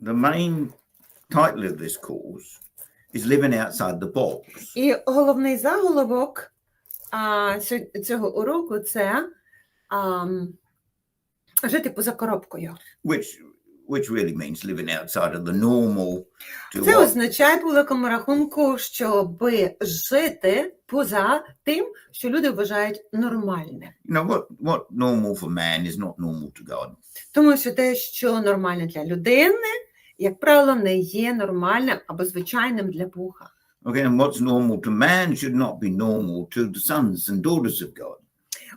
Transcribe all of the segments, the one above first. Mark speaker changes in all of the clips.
Speaker 1: the main title of this course is Living Outside the Box.
Speaker 2: І головний заголовок а, цього уроку це а, жити поза коробкою.
Speaker 1: which which really means living outside of the normal to
Speaker 2: Це означає по великому рахунку, щоб жити поза тим, що люди вважають нормальним.
Speaker 1: you know what what normal for man is not normal to God.
Speaker 2: Тому що те, що нормальне для людини, як правило, не є нормальним або звичайним для Бога.
Speaker 1: Okay, and what's normal to man should not be normal to the sons and daughters of God.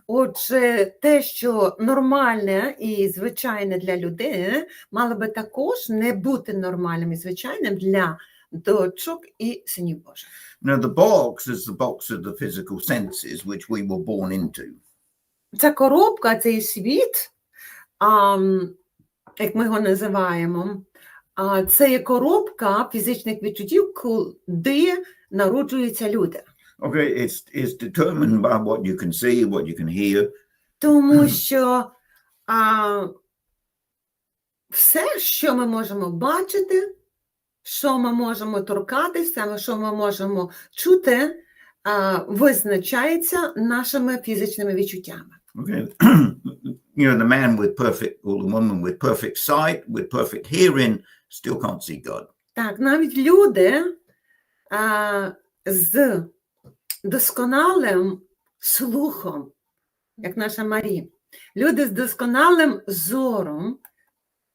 Speaker 2: Отже, те, що нормальне і звичайне для людини, мало би також не бути нормальним і звичайним для дочок і синів Божих.
Speaker 1: Now the box is the box of the physical senses which we were born into.
Speaker 2: Ця коробка, цей світ, а, як ми його називаємо, а, це є коробка фізичних відчуттів, куди народжуються люди.
Speaker 1: Okay, it's it's determined by what you can see, what you can hear,
Speaker 2: Тому що а, все, що ми можемо бачити, що ми можемо торкатися, що ми можемо чути, а, визначається нашими фізичними відчуттями.
Speaker 1: Okay. you know, the man with perfect or the woman with perfect sight, with perfect hearing, still can't see God.
Speaker 2: Так, навіть люди а, з досконалим слухом, як наша Марі, люди з досконалим зором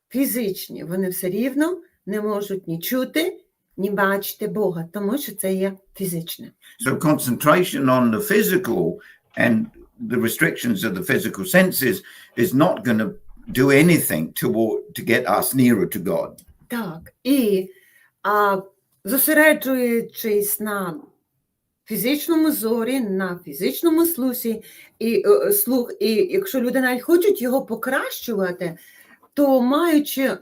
Speaker 2: фізичні, вони все рівно не можуть ні чути, ні бачити Бога, тому що це є фізичне.
Speaker 1: So concentration on the physical and the restrictions of the physical senses is not going to do anything to to get us nearer to God.
Speaker 2: Так, і а, зосереджуючись на фізичному зорі, на фізичному слусі, і, е, слух, і якщо люди навіть хочуть його покращувати, то маючи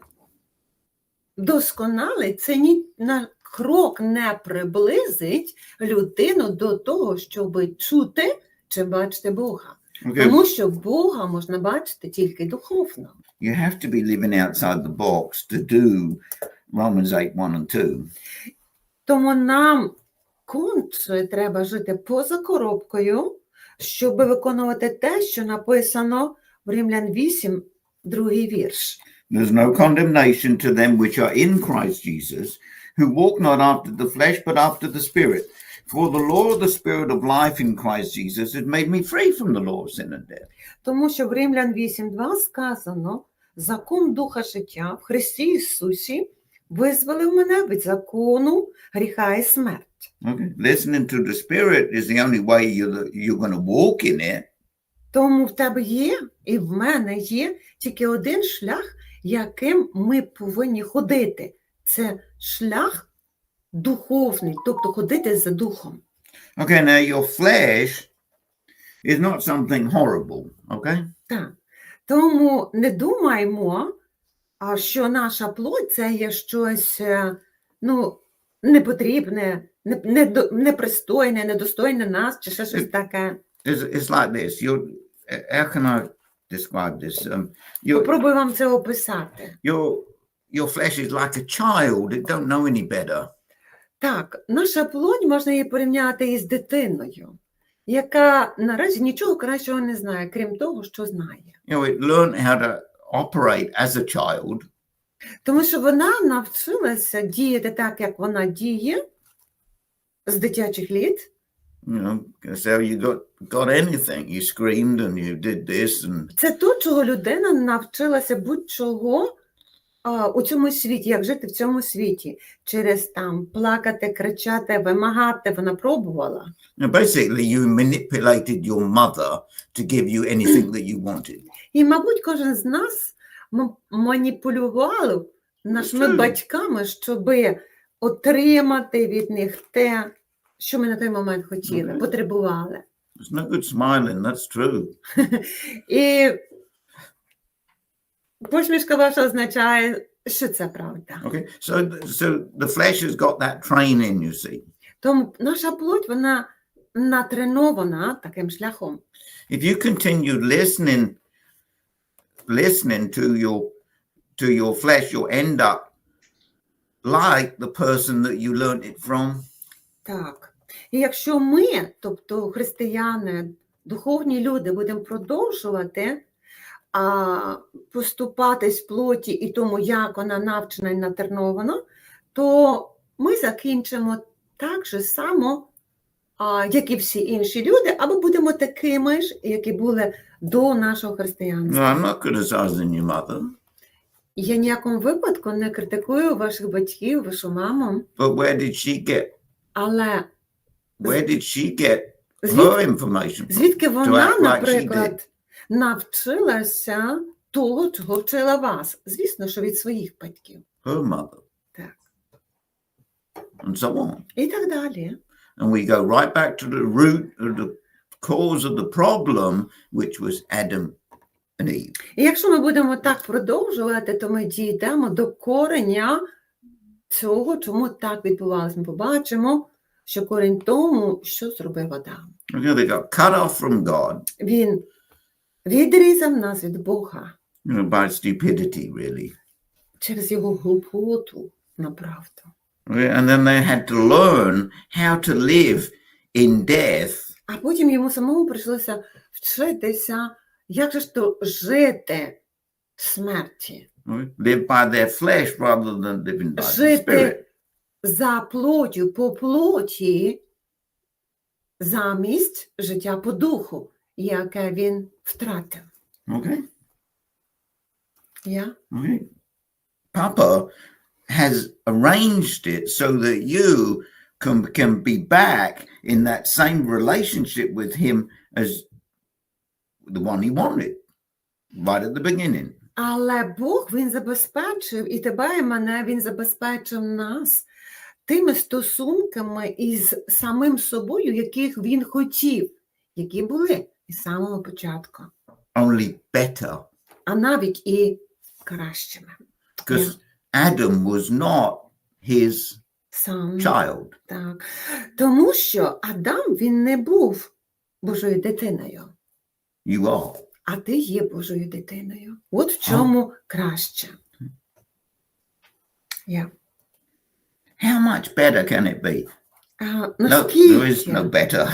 Speaker 2: досконалий, це ні на крок не приблизить людину до того, щоб чути чи бачити Бога.
Speaker 1: Okay.
Speaker 2: Тому що Бога можна бачити тільки духовно.
Speaker 1: You have to be living outside the box to do Romans 8, 1 and 2.
Speaker 2: Тому нам конче треба жити поза коробкою, щоб виконувати те, що написано в Римлян 8, другий вірш.
Speaker 1: There's no condemnation to them which are in Christ Jesus, who walk not after the flesh, but after the Spirit. For the law of the Spirit of life in Christ Jesus has made me free from the law of sin and death.
Speaker 2: Тому що в Римлян 8.2 сказано: закон Духа життя в Христі Ісусі визволив мене від закону гріха і смерть.
Speaker 1: Okay. Listening to the Spirit is the only way you're, you're going to walk in it.
Speaker 2: Тому в тебе є і в мене є тільки один шлях, яким ми повинні ходити. Це шлях духовний, тобто ходити за духом.
Speaker 1: Okay, now your flesh is not something horrible, okay?
Speaker 2: Так. Тому не думаймо, а що наша плоть це є щось е, ну, непотрібне, непристойне, недостойне нас, чи ще щось таке.
Speaker 1: It's, like this. You're, how can I describe this? Um,
Speaker 2: Попробую вам це описати.
Speaker 1: your, your flesh is like a child. It don't know any better.
Speaker 2: Так, наша плоть можна її порівняти із дитиною, яка наразі нічого кращого не знає, крім того, що знає.
Speaker 1: You know, it learned how to operate as a child,
Speaker 2: Тому що вона навчилася діяти так, як вона діє з дитячих літ.
Speaker 1: you know, so you got, got anything. You screamed and you did this and
Speaker 2: Це то, чого людина навчилася будь-чого у цьому світі, як жити в цьому світі, через там плакати, кричати, вимагати, вона пробувала.
Speaker 1: know, basically you manipulated your mother to give you anything that you wanted.
Speaker 2: І, мабуть, кожен з нас маніпулював нашими батьками, щоб отримати від них те, що ми на той момент хотіли, потребували.
Speaker 1: There's no good smiling. That's true.
Speaker 2: І посмішка ваша означає, що це правда.
Speaker 1: Okay. So, so the flesh has got that training, you see.
Speaker 2: Тому наша плоть, вона натренована таким шляхом.
Speaker 1: If you continue listening, listening to your to your flesh, you'll end up like the person that you learnt it from,
Speaker 2: Так. І якщо ми, тобто християни, духовні люди, будемо продовжувати а, поступатись плоті і тому, як вона навчена і натернована, то ми закінчимо так же само, а, як і всі інші люди, або будемо такими ж, які були до нашого
Speaker 1: no,
Speaker 2: християнства.
Speaker 1: I'm not mother,
Speaker 2: Я ніякому випадку не критикую ваших батьків, вашу маму,
Speaker 1: but where did she get?
Speaker 2: але
Speaker 1: Where did she get
Speaker 2: звідки
Speaker 1: her information?
Speaker 2: Звідки вона,
Speaker 1: like
Speaker 2: наприклад, навчилася того, чого вчила вас? Звісно, що від своїх батьків.
Speaker 1: Her mother,
Speaker 2: Так.
Speaker 1: and so on.
Speaker 2: І так далі.
Speaker 1: And we go right back to the root of the cause of the problem, which was Adam and Eve.
Speaker 2: І якщо ми будемо так продовжувати, то ми дійдемо до кореня цього, чому так відбувалося. Ми побачимо, що корінь тому, що зробив Адам.
Speaker 1: Okay, they got cut off from God
Speaker 2: Він відрізав нас від Бога
Speaker 1: by stupidity, really.
Speaker 2: через його глупоту на правду.
Speaker 1: Okay, And then they had to learn how to live in death
Speaker 2: А потім йому самому прийшлося вчитися, як же ж то жити в смерті,
Speaker 1: live by their flesh rather than living by the spirit.
Speaker 2: за плотю по плоті замість життя по духу, яке він втратив.
Speaker 1: Okay,
Speaker 2: Я?
Speaker 1: okay. Papa has arranged it so that you can, can be back in that same relationship with him as the one he wanted right at the beginning.
Speaker 2: Але Бог він забезпечив і тебе, і мене він забезпечив нас тими стосунками із самим собою, яких він хотів, які були із самого початку,
Speaker 1: Only better.
Speaker 2: а навіть і кращими.
Speaker 1: Because Adam was not his
Speaker 2: Сам
Speaker 1: child.
Speaker 2: так. Тому що Адам він не був Божою дитиною,
Speaker 1: You are.
Speaker 2: а ти є Божою дитиною. От в чому краще. Я.
Speaker 1: How much better can it be?
Speaker 2: А,
Speaker 1: No, there is no better.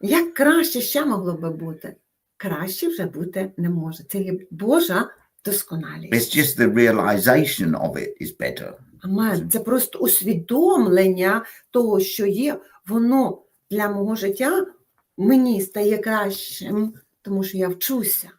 Speaker 2: Як краще ще могло би бути? Краще вже бути не може. Це є Божа досконалість.
Speaker 1: It's just the realization of it is better.
Speaker 2: Амен. Це просто усвідомлення того, що є, воно для мого життя мені стає кращим, тому що я вчуся.